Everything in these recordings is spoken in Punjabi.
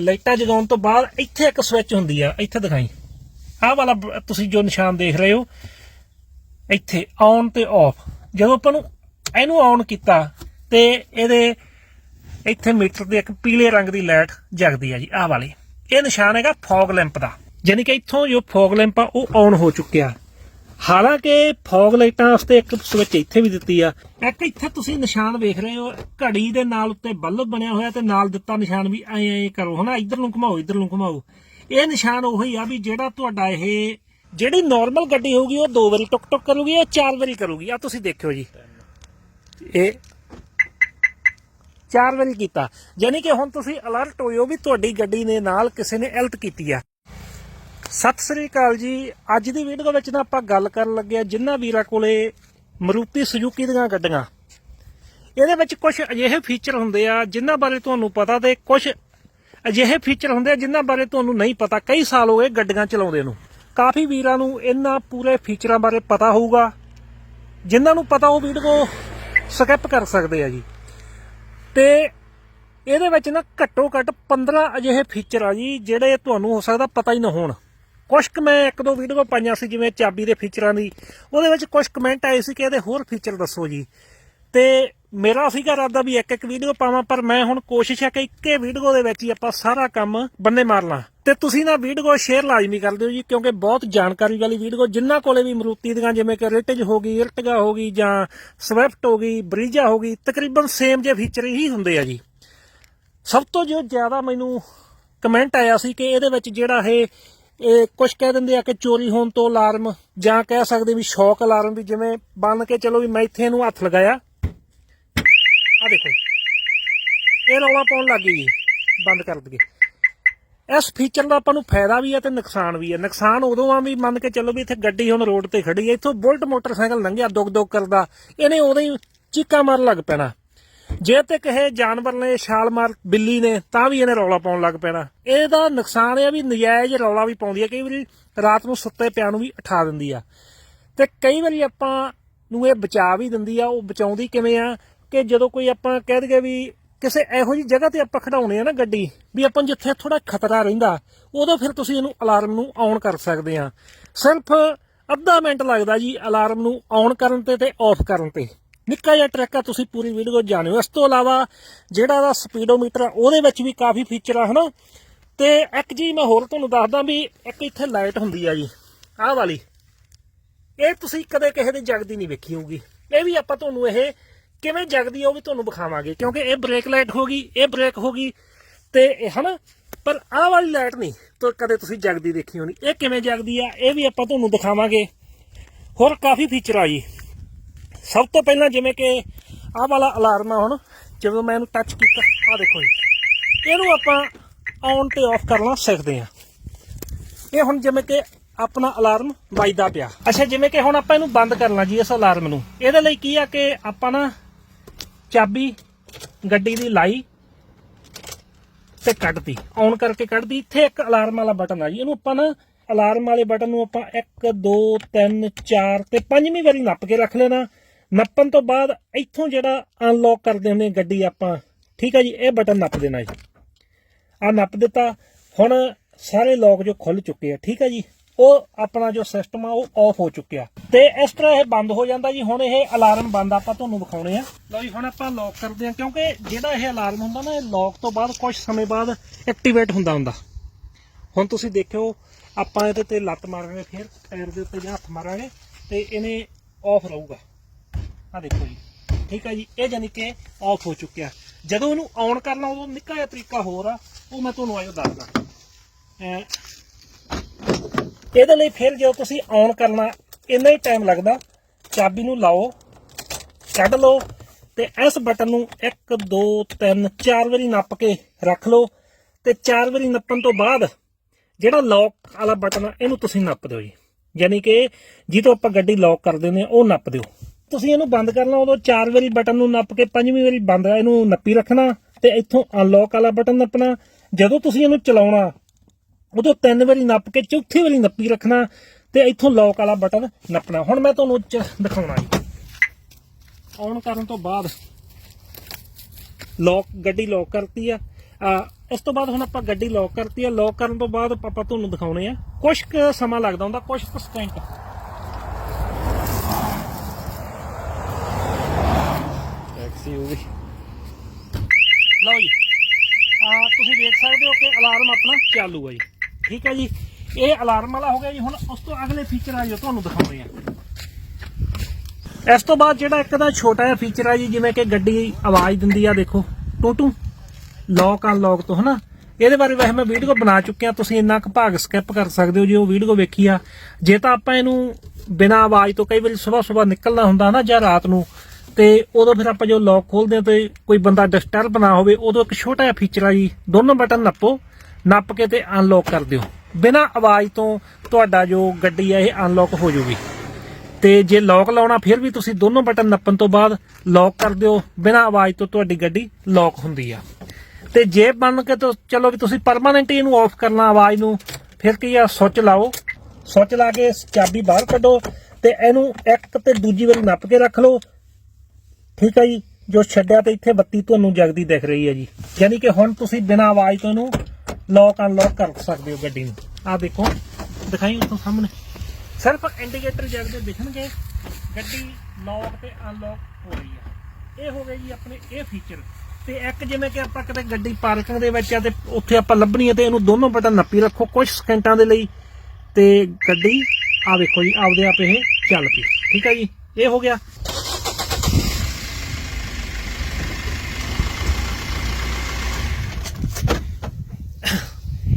ਲਾਈਟਾਂ ਜਗਾਉਣ ਤੋਂ ਬਾਅਦ ਇੱਥੇ ਇੱਕ ਸਵਿਚ ਹੁੰਦੀ ਆ, ਇੱਥੇ ਦਿਖਾਈ। ਆਹ ਵਾਲਾ ਤੁਸੀਂ ਜੋ ਨਿਸ਼ਾਨ ਦੇਖ ਰਹੇ ਹੋ, ਇੱਥੇ ਔਨ ਤੇ ਆਫ ਜਦੋਂ ਆਪਾਂ ਨੂੰ ਇਹਨੂੰ ਔਨ ਕੀਤਾ, ਤੇ ਇਹਦੇ ਇੱਥੇ ਮੀਟਰ ਦੇ ਇੱਕ ਪੀਲੇ ਰੰਗ ਦੀ ਲਾਈਟ ਜਗਦੀ ਆ ਜੀ, ਆਹ ਵਾਲੀ। ਇਹ ਨਿਸ਼ਾਨ ਹੈਗਾ ਫੌਗ ਲੈਂਪ ਦਾ। ਯਾਨੀ ਕਿ ਇੱਥੋਂ ਜੋ ਫੌਗ ਲੈਂਪ ਆ, ਉਹ ਔਨ ਹੋ ਚੁੱਕਿਆ। ਹਾਲਾਂਕਿ ਫੌਗ ਲਾਈਟਾਂ ਵਾਸਤੇ ਇੱਕ ਸਵਿਚ ਇੱਥੇ ਵੀ ਦਿੱਤੀ ਆ। ਇੱਕ ਇੱਥੇ ਤੁਸੀਂ ਨਿਸ਼ਾਨ ਵੇਖ ਰਹੇ ਹੋ, ਘੜੀ ਦੇ ਨਾਲ ਉੱਤੇ ਬਲਬ ਬਣਿਆ ਹੋਇਆ ਤੇ ਨਾਲ ਦਿੱਤਾ ਨਿਸ਼ਾਨ ਵੀ ਐ ਐ ਕਰੋ, ਹਨਾ? ਇੱਧਰ ਨੂੰ ਘੁਮਾਓ ਇੱਧਰ ਨੂੰ ਘੁਮਾਓ। ਇਹ ਨਿਸ਼ਾਨ ਉਹੀ ਆ ਵੀ ਜਿਹੜਾ ਤੁਹਾਡਾ ਇਹ ਜਿਹੜੀ ਨਾਰਮਲ ਗੱਡੀ ਹੋਊਗੀ, ਉਹ ਦੋ ਵਾਰੀ ਟੁਕ ਟੁਕ ਕਰੂਗੀ ਇਹ ਚਾਰ ਵਾਰੀ ਕਰੂਗੀ। ਆ ਤੁਸੀਂ ਦੇਖਿਓ ਜੀ। ਇਹ ਚਾਰ ਵਾਰੀ ਕੀਤਾ। ਯਾਨੀ ਕਿ ਹੁਣ ਤੁਸੀਂ ਅਲਰਟ ਹੋਇਓ ਵੀ ਤੁਹਾਡੀ ਗੱਡੀ ਨੇ ਨਾਲ ਕਿਸੇ ਨੇ ਐਲਟ ਕੀਤੀ ਆ। ਸਤਿ ਸ੍ਰੀ ਅਕਾਲ ਜੀ। ਅੱਜ ਦੀ ਵੀਡੀਓ ਵਿੱਚ ਨਾ ਆਪਾਂ ਗੱਲ ਕਰਨ ਲੱਗੇ ਆ ਜਿਨ੍ਹਾਂ ਵੀਰਾਂ ਕੋਲੇ ਮਰੂਤੀ ਸੁਜ਼ੂਕੀ ਦੀਆਂ ਗੱਡੀਆਂ। ਇਹਦੇ ਵਿੱਚ ਕੁਝ ਅਜਿਹੇ ਫੀਚਰ ਹੁੰਦੇ ਆ ਜਿਨ੍ਹਾਂ ਬਾਰੇ ਤੁਹਾਨੂੰ ਪਤਾ ਤੇ ਕੁਝ ਅਜਿਹੇ ਫੀਚਰ ਹੁੰਦੇ ਆ ਜਿਨ੍ਹਾਂ ਬਾਰੇ ਤੁਹਾਨੂੰ ਨਹੀਂ ਪਤਾ। ਕਈ ਸਾਲ ਹੋ ਗਏ ਗੱਡੀਆਂ ਚਲਾਉਂਦੇ ਨੂੰ। ਕਾਫੀ ਵੀਰਾਂ ਨੂੰ ਇਹਨਾਂ ਪੂਰੇ ਫੀਚਰਾਂ ਬਾਰੇ ਪਤਾ ਹੋਊਗਾ। ਜਿਨ੍ਹਾਂ ਨੂੰ ਪਤਾ ਉਹ ਵੀਡੀਓ ਸਕਿਪ ਕਰ ਸਕਦੇ ਆ ਜੀ। ਤੇ ਇਹਦੇ ਵਿੱਚ ਨਾ ਘੱਟੋ ਘੱਟ 15 ਅਜਿਹੇ ਫੀਚਰ ਆ ਜੀ, ਜਿਹੜੇ ਤੁਹਾਨੂੰ ਹੋ ਸਕਦਾ ਪਤਾ ਹੀ ਨਾ ਹੋਣ। ਕੁਝ ਕੁ ਮੈਂ ਇੱਕ ਦੋ ਵੀਡੀਓ ਪਾਈਆਂ ਸੀ, ਜਿਵੇਂ ਚਾਬੀ ਦੇ ਫੀਚਰਾਂ ਦੀ। ਉਹਦੇ ਵਿੱਚ ਕੁਝ ਕਮੈਂਟ ਆਏ ਸੀ ਕਿ ਇਹਦੇ ਹੋਰ ਫੀਚਰ ਦੱਸੋ ਜੀ। ਤੇ ਮੇਰਾ ਸੀਗਾ ਇਰਾਦਾ ਵੀ ਇੱਕ ਇੱਕ ਵੀਡੀਓ ਪਾਵਾਂ, ਪਰ ਮੈਂ ਹੁਣ ਕੋਸ਼ਿਸ਼ ਹੈ ਕਿ ਇੱਕੇ ਵੀਡੀਓ ਦੇ ਵਿੱਚ ਹੀ ਆਪਾਂ ਸਾਰਾ ਕੰਮ ਬੰਨੇ ਮਾਰ ਲਾਂ। ਤੇ ਤੁਸੀਂ ਨਾ ਵੀਡੀਓ ਸ਼ੇਅਰ ਲਾਜ਼ਮੀ ਕਰ ਦਿਓ ਜੀ, ਕਿਉਂਕਿ ਬਹੁਤ ਜਾਣਕਾਰੀ ਵਾਲੀ ਵੀਡੀਓ ਜਿੰਨਾਂ ਕੋਲੇ ਵੀ ਮਰੂਤੀ ਦੀਆਂ, ਜਿਵੇਂ ਕਿ ਰਿਟਜ ਹੋ ਗਈ ਇਰਟਗਾ ਹੋ ਗਈ, ਜਾਂ ਸਵਿਫਟ ਹੋ ਗਈ ਬਰੀਜਾ ਹੋ ਗਈ, ਤਕਰੀਬਨ ਸੇਮ ਜੇ ਫੀਚਰ ਹੀ ਹੁੰਦੇ ਆ ਜੀ। ਸਭ ਤੋਂ ਜੋ ਜ਼ਿਆਦਾ ਮੈਨੂੰ ਕਮੈਂਟ ਆਇਆ ਸੀ ਕਿ ਇਹਦੇ ਵਿੱਚ ਜਿਹੜਾ ਇਹ ਇਹ ਕੁਝ ਕਹਿ ਦਿੰਦੇ ਆ ਕਿ ਚੋਰੀ ਹੋਣ ਤੋਂ ਅਲਾਰਮ, ਜਾਂ ਕਹਿ ਸਕਦੇ ਵੀ ਸ਼ੌਕ ਅਲਾਰਮ ਵੀ ਜਿਵੇਂ ਬੰਨ ਕੇ ਚਲੋ ਵੀ ਮੈਂ ਇੱਥੇ ਇਹਨੂੰ ਹੱਥ ਲਗਾਇਆ। ਆ ਦੇਖੋ। ਇਹ ਰੌਲਾ ਪਾਉਣ ਲੱਗ ਗਈ ਜੀ। ਬੰਦ ਕਰ ਦਈਏ। ਇਸ ਫੀਚਰ ਦਾ ਆਪਾਂ ਨੂੰ ਫਾਇਦਾ ਵੀ ਹੈ ਤੇ ਨੁਕਸਾਨ ਵੀ ਹੈ। ਨੁਕਸਾਨ ਉਦੋਂ ਆ ਵੀ ਮੰਨ ਕੇ ਚੱਲੋ ਵੀ ਇੱਥੇ ਗੱਡੀ ਹੁਣ ਰੋਡ ਤੇ ਖੜੀ ਹੈ। ਇੱਥੋਂ ਬੁਲਟ ਮੋਟਰਸਾਈਕਲ ਲੰਘਿਆ ਦੁੱਗ ਦੁੱਗ ਕਰਦਾ। ਇਹਨੇ ਉਦੋਂ ਹੀ ਚੀਕਾਂ ਮਾਰਨ ਲੱਗ ਪੈਣਾ। ਜੇ ਤੇ ਕਿਸੇ ਜਾਨਵਰ ਨੇ ਛਾਲ ਮਾਰ ਬਿੱਲੀ ਨੇ, ਤਾਂ ਵੀ ਇਹਨੇ ਰੌਲਾ ਪਾਉਣ ਲੱਗ ਪੈਣਾ। ਇਹਦਾ ਨੁਕਸਾਨ ਇਹ ਆ ਵੀ ਨਜਾਇਜ਼ ਰੌਲਾ ਵੀ ਪਾਉਂਦੀ ਹੈ ਕਈ ਵਾਰੀ ਰਾਤ ਨੂੰ ਸੁੱਤੇ ਪਿਆ ਨੂੰ ਵੀ ਉਠਾ ਦਿੰਦੀ ਆ। ਤੇ ਕਈ ਵਾਰੀ ਆਪਾਂ ਨੂੰ ਇਹ ਬਚਾ ਵੀ ਦਿੰਦੀ ਆ, ਉਹ ਬਚਾਉਂਦੀ ਕਿਵੇਂ ਆ ਕਿ ਜਦੋਂ ਕੋਈ ਆਪਾਂ ਕਹਿ ਦਈਏ ਵੀ ਕਿਸੇ ਇਹੋ ਜਿਹੀ ਜਗ੍ਹਾ ਤੇ ਆਪਾਂ ਖੜਾਉਣੇ ਆ ਨਾ ਗੱਡੀ, ਵੀ ਆਪਾਂ ਨੂੰ ਜਿੱਥੇ ਥੋੜਾ ਖਤਰਾ ਰਹਿੰਦਾ, ਉਦੋਂ ਫਿਰ ਤੁਸੀਂ ਇਹਨੂੰ ਅਲਾਰਮ ਨੂੰ ਔਨ ਕਰ ਸਕਦੇ ਆ। ਸਿਰਫ ਅੱਧਾ ਮਿੰਟ ਲੱਗਦਾ ਜੀ ਅਲਾਰਮ ਨੂੰ ਔਨ ਕਰਨ ਤੇ ਤੇ ਆਫ ਕਰਨ ਤੇ। ਨਿੱਕਾ ਜਿਹਾ ਟਰੈਕ ਆ, ਤੁਸੀਂ ਪੂਰੀ ਵੀਡੀਓ ਜਾਣਿਓ ਇਸ ਤੋਂ ਇਲਾਵਾ ਜਿਹੜਾ ਦਾ ਸਪੀਡੋਮੀਟਰ ਆ, ਉਹਦੇ ਵਿੱਚ ਵੀ ਕਾਫੀ ਫੀਚਰ ਆ, ਹਨਾ? ਤੇ ਇੱਕ ਜੀ ਮੈਂ ਹੋਰ ਤੁਹਾਨੂੰ ਦੱਸਦਾ ਵੀ ਇੱਕ ਇੱਥੇ ਲਾਈਟ ਹੁੰਦੀ ਆ ਜੀ, ਆਹ ਵਾਲੀ। ਇਹ ਤੁਸੀਂ ਕਦੇ ਕਿਸੇ ਦੀ ਜਗਦੀ ਨਹੀਂ ਵੇਖੀ ਹੋਊਗੀ। ਇਹ ਵੀ ਆਪਾਂ ਤੁਹਾਨੂੰ ਇਹ ਕਿਵੇਂ ਜਗਦੀ ਆ, ਉਹ ਵੀ ਤੁਹਾਨੂੰ ਵਿਖਾਵਾਂਗੇ, ਕਿਉਂਕਿ ਇਹ ਬ੍ਰੇਕ ਲਾਈਟ ਹੋ ਗਈ, ਇਹ ਬ੍ਰੇਕ ਹੋ ਗਈ, ਤੇ ਇਹ, ਹਨਾ? ਪਰ ਆਹ ਵਾਲੀ ਲਾਈਟ ਨਹੀਂ, ਤਾਂ ਕਦੇ ਤੁਸੀਂ ਜਗਦੀ ਦੇਖੀ ਹੋਣੀ। ਇਹ ਕਿਵੇਂ ਜਗਦੀ ਆ, ਇਹ ਵੀ ਆਪਾਂ ਤੁਹਾਨੂੰ ਦਿਖਾਵਾਂਗੇ। ਹੋਰ ਕਾਫੀ ਫੀਚਰ ਆ ਜੀ। ਸਭ ਤੋਂ ਪਹਿਲਾਂ ਜਿਵੇਂ ਕਿ ਆਹ ਵਾਲਾ ਅਲਾਰਮ ਆ ਹੁਣ, ਜਦੋਂ ਮੈਂ ਇਹਨੂੰ ਟੱਚ ਕੀਤਾ, ਆਹ ਦੇਖੋ ਜੀ। ਇਹਨੂੰ ਆਪਾਂ ਔਨ ਤੇ ਆਫ ਕਰਨਾ ਸਿੱਖਦੇ ਆ ਇਹ ਹੁਣ ਜਿਵੇਂ ਕਿ ਆਪਣਾ ਅਲਾਰਮ ਵੱਜਦਾ ਪਿਆ। ਅੱਛਾ, ਜਿਵੇਂ ਕਿ ਹੁਣ ਆਪਾਂ ਇਹਨੂੰ ਬੰਦ ਕਰਨਾ ਜੀ ਇਸ ਅਲਾਰਮ ਨੂੰ। ਇਹਦੇ ਲਈ ਕੀ ਆ ਕਿ ਆਪਾਂ ਨਾ ਚਾਬੀ, ਗੱਡੀ ਦੀ ਲਾਈ ਤੇ ਕੱਢਦੀ ਔਨ ਕਰਕੇ ਕੱਢਦੀ ਇੱਥੇ ਇੱਕ ਅਲਾਰਮ ਵਾਲਾ ਬਟਨ ਆ ਜੀ। ਇਹਨੂੰ ਆਪਾਂ ਨਾ ਅਲਾਰਮ ਵਾਲੇ ਬਟਨ ਨੂੰ ਆਪਾਂ 1 2 3 4 ਤੇ ਪੰਜਵੀਂ ਵਾਰੀ ਨੱਪ ਕੇ ਰੱਖ ਲੈਣਾ। ਨੱਪਣ ਤੋਂ ਬਾਅਦ ਇੱਥੋਂ ਜਿਹੜਾ ਅਨਲੌਕ ਕਰਦੇ ਹੁੰਦੇ ਗੱਡੀ ਆਪਾਂ, ਠੀਕ ਹੈ ਜੀ, ਇਹ ਬਟਨ ਨੱਪ ਦੇਣਾ ਜੀ। ਆ ਨੱਪ ਦਿੱਤਾ, ਹੁਣ ਸਾਰੇ ਲੋਕ ਜੋ ਖੁੱਲ ਚੁੱਕੇ ਆ, ਠੀਕ ਆ ਜੀ। ਉਹ ਆਪਣਾ ਜੋ ਸਿਸਟਮ ਆ, ਉਹ ਆਫ ਹੋ ਚੁੱਕਿਆ। ਤੇ ਇਸ ਤਰ੍ਹਾਂ ਇਹ ਬੰਦ ਹੋ ਜਾਂਦਾ ਜੀ, ਹੁਣ ਇਹ ਅਲਾਰਮ ਬੰਦ ਆਪਾਂ ਤੁਹਾਨੂੰ ਵਿਖਾਉਣੇ ਆ। ਲਓ ਜੀ, ਹੁਣ ਆਪਾਂ ਲੌਕ ਕਰਦੇ ਆ, ਕਿਉਂਕਿ ਜਿਹੜਾ ਇਹ ਅਲਾਰਮ ਹੁੰਦਾ ਨਾ, ਇਹ ਲੌਕ ਤੋਂ ਬਾਅਦ ਕੁਝ ਸਮੇਂ ਬਾਅਦ ਐਕਟੀਵੇਟ ਹੁੰਦਾ ਹੁੰਦਾ। ਹੁਣ ਤੁਸੀਂ ਦੇਖਿਓ, ਆਪਾਂ ਇਹਦੇ ਤੇ ਲੱਤ ਮਾਰਾਂਗੇ ਫਿਰ, ਪੈਰ ਦੇ ਉੱਤੇ ਜਾਂ ਹੱਥ ਮਾਰਾਂਗੇ, ਤੇ ਇਹਨੇ ਆਫ ਰਹੂਗਾ। ਆ ਦੇਖੋ ਜੀ। ਠੀਕ ਹੈ ਜੀ, ਇਹ ਜਾਨੀ ਕਿ ਆਫ ਹੋ ਚੁੱਕਿਆ। ਜਦੋਂ ਇਹਨੂੰ ਔਨ ਕਰਨਾ, ਉਦੋਂ ਨਿੱਕਾ ਜਿਹਾ ਤਰੀਕਾ ਹੋਰ ਆ, ਉਹ ਮੈਂ ਤੁਹਾਨੂੰ ਆਇਓ ਦੱਸਦਾ। ਇਹਦੇ ਲਈ ਫਿਰ ਜਦੋਂ ਤੁਸੀਂ ਔਨ ਕਰਨਾ, ਇੰਨਾ ਹੀ ਟਾਈਮ ਲੱਗਦਾ। ਚਾਬੀ ਨੂੰ ਲਾਓ ਕੱਢ ਲਓ, ਤੇ ਇਸ ਬਟਨ ਨੂੰ 1 2 3 4 ਵਾਰੀ ਨੱਪ ਕੇ ਰੱਖ ਲਓ। ਤੇ 4 ਵਾਰੀ ਨੱਪਣ ਤੋਂ ਬਾਅਦ ਜਿਹੜਾ ਲੌਕ ਵਾਲਾ ਬਟਨ ਆ, ਇਹਨੂੰ ਤੁਸੀਂ ਨੱਪ ਦਿਓ ਜੀ। ਯਾਨੀ ਕਿ ਜਿਹਤੋਂ ਆਪਾਂ ਗੱਡੀ ਲੌਕ ਕਰ ਦਿੰਦੇ ਆ, ਉਹ ਨੱਪ ਦਿਓ। ਤੁਸੀਂ ਇਹਨੂੰ ਬੰਦ ਕਰਨਾ, ਉਦੋਂ ਚਾਰ ਵਾਰੀ ਬਟਨ ਨੂੰ ਨੱਪ ਕੇ ਪੰਜਵੀਂ ਵਾਰੀ ਬੰਦ ਇਹਨੂੰ ਨੱਪੀ ਰੱਖਣਾ ਤੇ ਇੱਥੋਂ ਅਨਲੌਕ ਵਾਲਾ ਬਟਨ ਨੱਪਣਾ। ਜਦੋਂ ਤੁਸੀਂ ਇਹਨੂੰ ਚਲਾਉਣਾ, ਉਦੋਂ ਤਿੰਨ ਵਾਰੀ ਨੱਪ ਕੇ ਚੌਥੀ ਵਾਰੀ ਨੱਪੀ ਰੱਖਣਾ ਤੇ ਇੱਥੋਂ ਲੌਕ ਵਾਲਾ ਬਟਨ ਨੱਪਣਾ। ਹੁਣ ਮੈਂ ਤੁਹਾਨੂੰ ਚ ਦਿਖਾਉਣਾ ਜੀ। ਔਨ ਕਰਨ ਤੋਂ ਬਾਅਦ ਲੌਕ ਗੱਡੀ ਲੌਕ ਕਰਤੀ ਆ। ਇਸ ਤੋਂ ਬਾਅਦ ਹੁਣ ਆਪਾਂ ਗੱਡੀ ਲੌਕ ਕਰਤੀ ਆ। ਲੌਕ ਕਰਨ ਤੋਂ ਬਾਅਦ ਆਪਾਂ ਤੁਹਾਨੂੰ ਦਿਖਾਉਣੇ ਆ। ਕੁਝ ਕੁ ਸਮਾਂ ਲੱਗਦਾ ਹੁੰਦਾ ਕੁਝ ਕੁ ਸਕਿੰਟ ਟੈਕਸੀ ਹੋ ਲਓ ਜੀ। ਆ ਤੁਸੀਂ ਦੇਖ ਸਕਦੇ ਹੋ ਕਿ ਅਲਾਰਮ ਆਪਣਾ ਚਾਲੂ ਹੈ ਜੀ। ਠੀਕ ਹੈ ਜੀ। ਇਹ ਅਲਾਰਮ ਵਾਲਾ ਹੋ ਗਿਆ ਜੀ। ਹੁਣ ਉਸ ਤੋਂ ਅਗਲੇ ਫੀਚਰ ਆ ਜੋ ਤੁਹਾਨੂੰ ਦਿਖਾਉਣੇ ਆ ਇਸ ਤੋਂ ਬਾਅਦ ਜਿਹੜਾ ਇੱਕ ਦਾ ਛੋਟਾ ਜਿਹਾ ਫੀਚਰ ਆ ਜੀ, ਜਿਵੇਂ ਕਿ ਗੱਡੀ ਆਵਾਜ਼ ਦਿੰਦੀ ਆ, ਦੇਖੋ। ਟੂ ਟੂ ਲੌਕ ਅਨਲੌਕ ਤੋਂ, ਹਨਾ? ਇਹਦੇ ਬਾਰੇ ਵੈਸੇ ਮੈਂ ਵੀਡੀਓ ਬਣਾ ਚੁੱਕਿਆ ਤੁਸੀਂ ਇੰਨਾ ਕੁ ਭਾਗ ਸਕਿਪ ਕਰ ਸਕਦੇ ਹੋ ਜੇ, ਉਹ ਵੀਡੀਓ ਵੇਖੀ ਆ। ਜੇ ਤਾਂ ਆਪਾਂ ਇਹਨੂੰ ਬਿਨਾਂ ਆਵਾਜ਼ ਤੋਂ ਕਈ ਵਾਰੀ ਸਵੇਰ ਸਵੇਰ ਨਿਕਲਣਾ ਹੁੰਦਾ ਨਾ, ਜਾਂ ਰਾਤ ਨੂੰ ਤੇ ਉਦੋਂ ਫਿਰ ਆਪਾਂ ਜੋ ਲੌਕ ਖੋਲਦੇ ਆ ਤੇ ਕੋਈ ਬੰਦਾ ਡਿਸਟਰਬ ਨਾ ਹੋਵੇ, ਉਦੋਂ ਇੱਕ ਛੋਟਾ ਜਿਹਾ ਫੀਚਰ ਆ ਜੀ, ਦੋਨੋਂ ਬਟਨ ਨੱਪੋ, ਨੱਪ ਕੇ ਤੇ ਅਨਲੌਕ ਕਰ ਦਿਓ। ਬਿਨਾਂ ਆਵਾਜ਼ ਤੋਂ ਤੁਹਾਡਾ ਜੋ ਗੱਡੀ ਆ, ਇਹ ਅਨਲੌਕ ਹੋ ਜਾਊਗੀ ਤੇ ਜੇ ਲੌਕ ਲਾਉਣਾ, ਫਿਰ ਵੀ ਤੁਸੀਂ ਦੋਨੋਂ ਬਟਨ ਨੱਪਣ ਤੋਂ ਬਾਅਦ ਲੌਕ ਕਰ ਦਿਓ, ਬਿਨਾਂ ਆਵਾਜ਼ ਤੋਂ ਤੁਹਾਡੀ ਗੱਡੀ ਲੌਕ ਹੁੰਦੀ ਆ। ਤੇ ਜੇ ਮੰਨ ਕੇ ਤਾਂ ਚਲੋ ਵੀ ਤੁਸੀਂ ਪਰਮਾਨੈਂਟ ਇਹਨੂੰ ਆਫ ਕਰਨਾ ਆਵਾਜ਼ ਨੂੰ, ਫਿਰ ਕੀ ਆ ਸੁੱਚ ਲਾਓ। ਸੁੱਚ ਲਾ ਕੇ ਚਾਬੀ ਬਾਹਰ ਕੱਢੋ ਤੇ ਇਹਨੂੰ ਇੱਕ ਤੇ ਦੂਜੀ ਵਾਰੀ ਨੱਪ ਕੇ ਰੱਖ ਲਓ। ਠੀਕ ਹੈ ਜੀ, ਜੋ ਛੱਡਿਆ ਤੇ ਇੱਥੇ ਬੱਤੀ ਤੁਹਾਨੂੰ ਜਗਦੀ ਦਿਖ ਰਹੀ ਹੈ ਜੀ। ਯਾਨੀ ਕਿ ਹੁਣ ਤੁਸੀਂ ਬਿਨਾਂ ਆਵਾਜ਼ ਤੋਂ ਇਹਨੂੰ ਲੌਕ ਅਨਲੌਕ ਕਰ ਸਕਦੇ ਹੋ ਗੱਡੀ ਨੂੰ। ਆਹ ਦੇਖੋ, ਦਿਖਾਈ ਉੱਥੋਂ ਸਾਹਮਣੇ। ਸਿਰਫ ਇੰਡੀਕੇਟਰ ਜਗਦੇ ਦਿਖਣਗੇ, ਗੱਡੀ ਲੌਕ ਤੇ ਅਨਲੌਕ ਹੋ ਰਹੀ ਹੈ। ਇਹ ਹੋ ਗਏ ਜੀ ਆਪਣੇ ਇਹ ਫੀਚਰ ਤੇ ਇੱਕ ਜਿਵੇਂ ਕਿ ਆਪਾਂ ਕਿਤੇ ਗੱਡੀ ਪਾਰਕਿੰਗ ਦੇ ਵਿੱਚ ਆ ਤੇ ਉੱਥੇ ਆਪਾਂ ਲੱਭਣੀ ਹੈ ਤੇ ਇਹਨੂੰ ਦੋਨੋਂ ਬਟਨ ਨੱਪੀ ਰੱਖੋ ਕੁਝ ਸਕਿੰਟਾਂ ਦੇ ਲਈ। ਤੇ ਗੱਡੀ ਆ ਦੇਖੋ ਜੀ, ਆਪਦੇ ਆਪ ਇਹ ਚੱਲ ਪਈ। ਠੀਕ ਹੈ ਜੀ, ਇਹ ਹੋ ਗਿਆ।